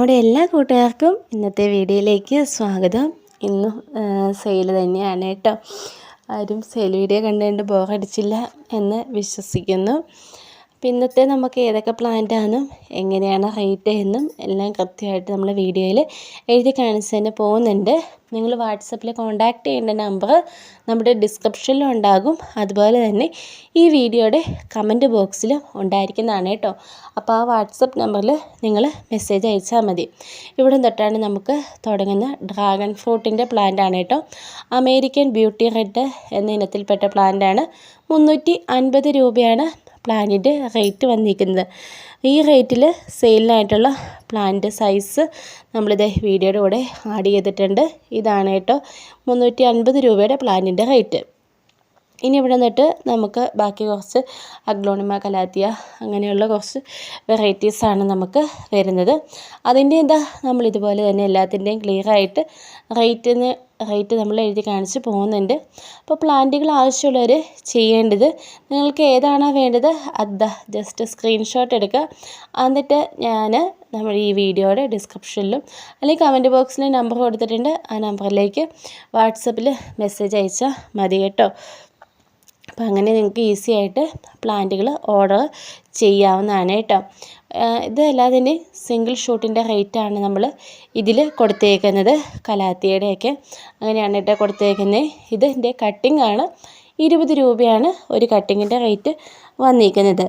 നമ്മുടെ എല്ലാ കൂട്ടുകാർക്കും ഇന്നത്തെ വീഡിയോയിലേക്ക് സ്വാഗതം. ഇന്നും സെയിൽ തന്നെയാണ് കേട്ടോ. ആരും സെയിൽ വീഡിയോ കണ്ടുകൊണ്ട് ബോറടിച്ചില്ല എന്ന് വിശ്വസിക്കുന്നു. ഇന്നത്തെ നമുക്ക് ഏതൊക്കെ പ്ലാന്റാണെന്നും എങ്ങനെയാണ് റേറ്റ് എന്നും എല്ലാം കൃത്യമായിട്ട് നമ്മൾ വീഡിയോയിൽ എഴുതി കാണിച്ച് തന്നെ പോകുന്നുണ്ട്. നിങ്ങൾ വാട്സപ്പിൽ കോൺടാക്റ്റ് ചെയ്യേണ്ട നമ്പർ നമ്മുടെ ഡിസ്ക്രിപ്ഷനിലും ഉണ്ടാകും. അതുപോലെ തന്നെ ഈ വീഡിയോയുടെ കമന്റ് ബോക്സിലും ഉണ്ടായിരിക്കുന്നതാണ് കേട്ടോ. അപ്പോൾ ആ വാട്സപ്പ് നമ്പറിൽ നിങ്ങൾ മെസ്സേജ് അയച്ചാൽ മതി. ഇവിടെ തൊട്ടാണ് നമുക്ക് തുടങ്ങുന്ന ഡ്രാഗൺ ഫ്രൂട്ടിന്റെ ആണ് കേട്ടോ. അമേരിക്കൻ ബ്യൂട്ടി റെഡ് എന്ന ഇനത്തിൽപ്പെട്ട പ്ലാന്റാണ് മുന്നൂറ്റി അൻപത് രൂപയാണ് പ്ലാന്റിന്റെ റേറ്റ് വന്നിരിക്കുന്നത്. ഈ റേറ്റിൽ സെയിലിനായിട്ടുള്ള പ്ലാന്റ് സൈസ് നമ്മളിത് വീഡിയോയുടെ കൂടെ ആഡ് ചെയ്തിട്ടുണ്ട്. ഇതാണ് കേട്ടോ മുന്നൂറ്റി അൻപത് രൂപയുടെ പ്ലാന്റിന്റെ റേറ്റ്. ഇനി ഇവിടെ നിന്നിട്ട് നമുക്ക് ബാക്കി കുറച്ച് അഗ്ലോണിമ കലാത്തിയ അങ്ങനെയുള്ള കുറച്ച് വെറൈറ്റീസാണ് നമുക്ക് വരുന്നത്. അതിന്റെ എന്താ നമ്മളിതുപോലെ തന്നെ എല്ലാത്തിന്റെയും ക്ലിയറായിട്ട് റേറ്റിന് റേറ്റ് നമ്മൾ എഴുതി കാണിച്ച് പോകുന്നുണ്ട്. അപ്പോൾ പ്ലാന്റുകൾ ആവശ്യമുള്ളവർ ചെയ്യേണ്ടത് നിങ്ങൾക്ക് ഏതാണോ വേണ്ടത് അത് ജസ്റ്റ് സ്ക്രീൻഷോട്ട് എടുക്കുക. എന്നിട്ട് ഞാൻ നമ്മൾ ഈ വീഡിയോയുടെ ഡിസ്ക്രിപ്ഷനിലും അല്ലെങ്കിൽ കമന്റ് ബോക്സിൽ നമ്പർ കൊടുത്തിട്ടുണ്ട്. ആ നമ്പറിലേക്ക് വാട്സപ്പിൽ മെസ്സേജ് അയച്ചാൽ മതി കേട്ടോ. അപ്പോൾ അങ്ങനെ നിങ്ങൾക്ക് ഈസി ആയിട്ട് പ്ലാന്റുകൾ ഓർഡർ ചെയ്യാവുന്നതാണ് കേട്ടോ. ഇതല്ലാതെ തന്നെ സിംഗിൾ ഷൂട്ടിന്റെ റേറ്റാണ് നമ്മൾ ഇതിൽ കൊടുത്തേക്കുന്നത് കലാത്തിയുടെയൊക്കെ. അങ്ങനെയാണ് കേട്ടോ കൊടുത്തേക്കുന്നത്. ഇതിന്റെ കട്ടിംഗ് ആണ്. ഇരുപത് രൂപയാണ് ഒരു കട്ടിങ്ങിന്റെ റേറ്റ് വന്നിരിക്കുന്നത്.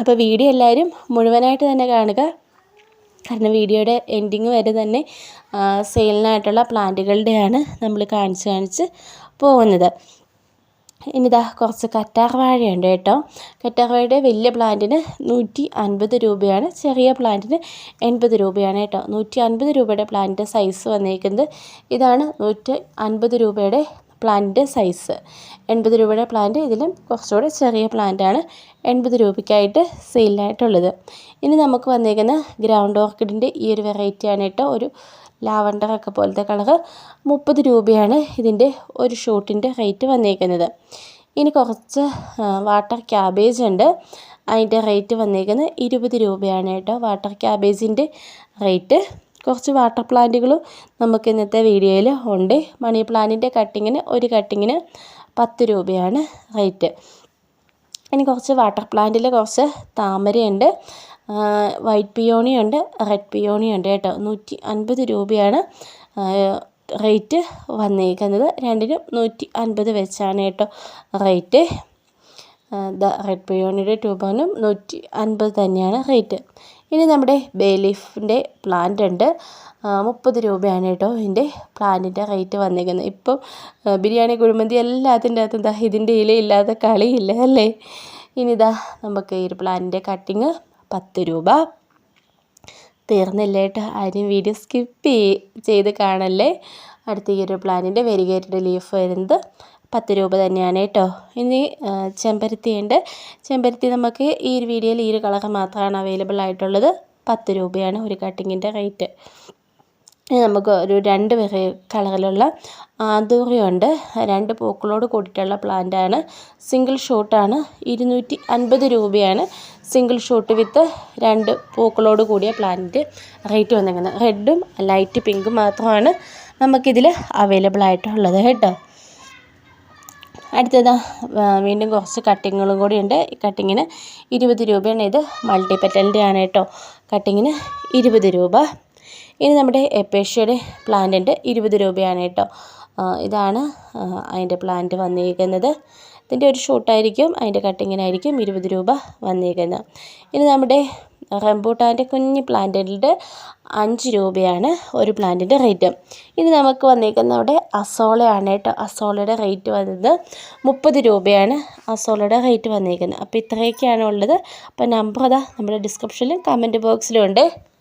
അപ്പോൾ വീഡിയോ എല്ലാവരും മുഴുവനായിട്ട് തന്നെ കാണുക. കാരണം വീഡിയോയുടെ എൻഡിങ് വരെ തന്നെ സെയിലിനായിട്ടുള്ള പ്ലാന്റുകളുടെയാണ് നമ്മൾ കാണിച്ച് കാണിച്ച് പോകുന്നത്. ഇനിതാ കുറച്ച് കറ്റാർ വാഴയുണ്ട് കേട്ടോ. കറ്റാർ വാഴയുടെ വലിയ പ്ലാന്റിന് നൂറ്റി അൻപത് രൂപയാണ്. ചെറിയ പ്ലാന്റിന് എൺപത് രൂപയാണ് കേട്ടോ. നൂറ്റി അൻപത് രൂപയുടെ പ്ലാന്റിന്റെ സൈസ് വന്നിരിക്കുന്നത് ഇതാണ് നൂറ്റി അൻപത് രൂപയുടെ പ്ലാന്റിന്റെ സൈസ്. എൺപത് രൂപയുടെ പ്ലാന്റ് ഇതിലും കുറച്ചുകൂടെ ചെറിയ പ്ലാന്റാണ് എൺപത് രൂപയ്ക്കായിട്ട് സെയിലായിട്ടുള്ളത് ഇനി നമുക്ക് വന്നിരിക്കുന്ന ഗ്രൗണ്ട് ഓർക്കിഡിന്റെ ഈ ഒരു വെറൈറ്റിയാണ് കേട്ടോ. ഒരു ലാവണ്ടറൊക്കെ പോലത്തെ കളറ് മുപ്പത് രൂപയാണ് ഇതിന്റെ ഒരു ഷൂട്ടിന്റെ റേറ്റ് വന്നേക്കുന്നത്. ഇനി കുറച്ച് വാട്ടർ ക്യാബേജ് ഉണ്ട്. അതിന്റെ റേറ്റ് വന്നേക്കുന്നത് ഇരുപത് രൂപയാണ് കേട്ടോ. വാട്ടർ ക്യാബേജിന്റെ റേറ്റ്. കുറച്ച് വാട്ടർ പ്ലാന്റുകളും നമുക്ക് ഇന്നത്തെ വീഡിയോയിൽ ഉണ്ട്. മണി പ്ലാന്റിന്റെ കട്ടിങ്ങിന് ഒരു കട്ടിങ്ങിന് പത്ത് രൂപയാണ് റേറ്റ്. ഇനി കുറച്ച് വാട്ടർ പ്ലാന്റിൽ കുറച്ച് താമരയുണ്ട്. വൈറ്റ് പിയോണി ഉണ്ട് റെഡ് പിയോണി ഉണ്ട് കേട്ടോ. നൂറ്റി അൻപത് രൂപയാണ് റേറ്റ് വന്നേക്കുന്നത്. രണ്ടിനും നൂറ്റി അൻപത് വെച്ചാണ് കേട്ടോ റേറ്റ്. റെഡ് പിയോണിയുടെ ട്യൂബാനും നൂറ്റി അൻപത് തന്നെയാണ് റേറ്റ്. ഇനി നമ്മുടെ ബേലീഫിന്റെ പ്ലാന്റ് ഉണ്ട്. മുപ്പത് രൂപയാണ് കേട്ടോ ഇതിന്റെ പ്ലാന്റിന്റെ റേറ്റ് വന്നിരിക്കുന്നത് ഇപ്പം ബിരിയാണി കുഴിമന്തി എല്ലാത്തിന്റെ അകത്തും എന്താ ഇതിന്റെ ഇലയില്ലാത്ത കളിയില്ല? അല്ലേ? ഇനിതാ നമുക്ക് ഈ ഒരു പ്ലാന്റിന്റെ കട്ടിങ് പത്ത് രൂപ. തീർന്നില്ലേ കേട്ടോ ആരും വീഡിയോ സ്കിപ്പ് ചെയ്ത് കാണല്ലേ. അടുത്ത ഈ ഒരു പ്ലാനിന്റെ വെരിഗേറ്റഡ് ലീഫ് വരുന്നത് പത്ത് രൂപ തന്നെയാണ് കേട്ടോ ഇനി ചെമ്പരത്തി ഉണ്ട് ചെമ്പരത്തി നമുക്ക് ഈ ഒരു വീഡിയോയിൽ ഈ ഒരു കളർ മാത്രമാണ് അവൈലബിൾ ആയിട്ടുള്ളത്. പത്ത് രൂപയാണ് ഒരു കട്ടിങ്ങിന്റെ റേറ്റ് നമുക്ക് ഒരു രണ്ട് വേറെ കളറിലുള്ള ആന്തൂറിയുണ്ട്. രണ്ട് പൂക്കളോട് കൂടിയിട്ടുള്ള പ്ലാന്റാണ് സിംഗിൾ ഷോട്ടാണ് ഇരുന്നൂറ്റി അൻപത് രൂപയാണ്. സിംഗിൾ ഷോട്ട് വിത്ത് രണ്ട് പൂക്കളോട് കൂടിയ പ്ലാന്റ് റേറ്റ് വന്നിരിക്കുന്നത്. റെഡും ലൈറ്റ് പിങ്കും മാത്രമാണ് നമുക്കിതിൽ അവൈലബിൾ ആയിട്ടുള്ളത് കേട്ടോ. അടുത്തത് വീണ്ടും കുറച്ച് കട്ടിങ്ങുകളും കൂടി ഉണ്ട്. ഈ കട്ടിങ്ങിന് ഇരുപത് രൂപയാണ്. ഇത് മൾട്ടി പെറ്റലിന്റെ ആണ് കേട്ടോ. കട്ടിങ്ങിന് ഇരുപത് രൂപ. ഇനി നമ്മുടെ എപ്പേഷ്യയുടെ പ്ലാന്റിന്റെ ഇരുപത് രൂപയാണ് കേട്ടോ. ഇതാണ് അതിന്റെ പ്ലാന്റ് വന്നിരിക്കുന്നത്. ഇതിന്റെ ഒരു ഷൂട്ടായിരിക്കും അതിന്റെ കട്ടിങ്ങിനായിരിക്കും ഇരുപത് രൂപ വന്നിരിക്കുന്നത്. ഇനി നമ്മുടെ റംബൂട്ടാന്റെ കുഞ്ഞ് പ്ലാന്റിന്റെ അഞ്ച് രൂപയാണ് ഒരു പ്ലാന്റിന്റെ റേറ്റ്. ഇനി നമുക്ക് വന്നിരിക്കുന്ന അവിടെ അസോളയാണ് കേട്ടോ. അസോളയുടെ റേറ്റ് വന്നത് മുപ്പത് രൂപയാണ് അസോളയുടെ റേറ്റ് വന്നിരിക്കുന്നത്. അപ്പോൾ ഇത്രയൊക്കെയാണ് ഉള്ളത്. അപ്പോൾ നമ്പർ അതാ നമ്മുടെ ഡിസ്ക്രിപ്ഷനിലും കമന്റ് ബോക്സിലും ഉണ്ട്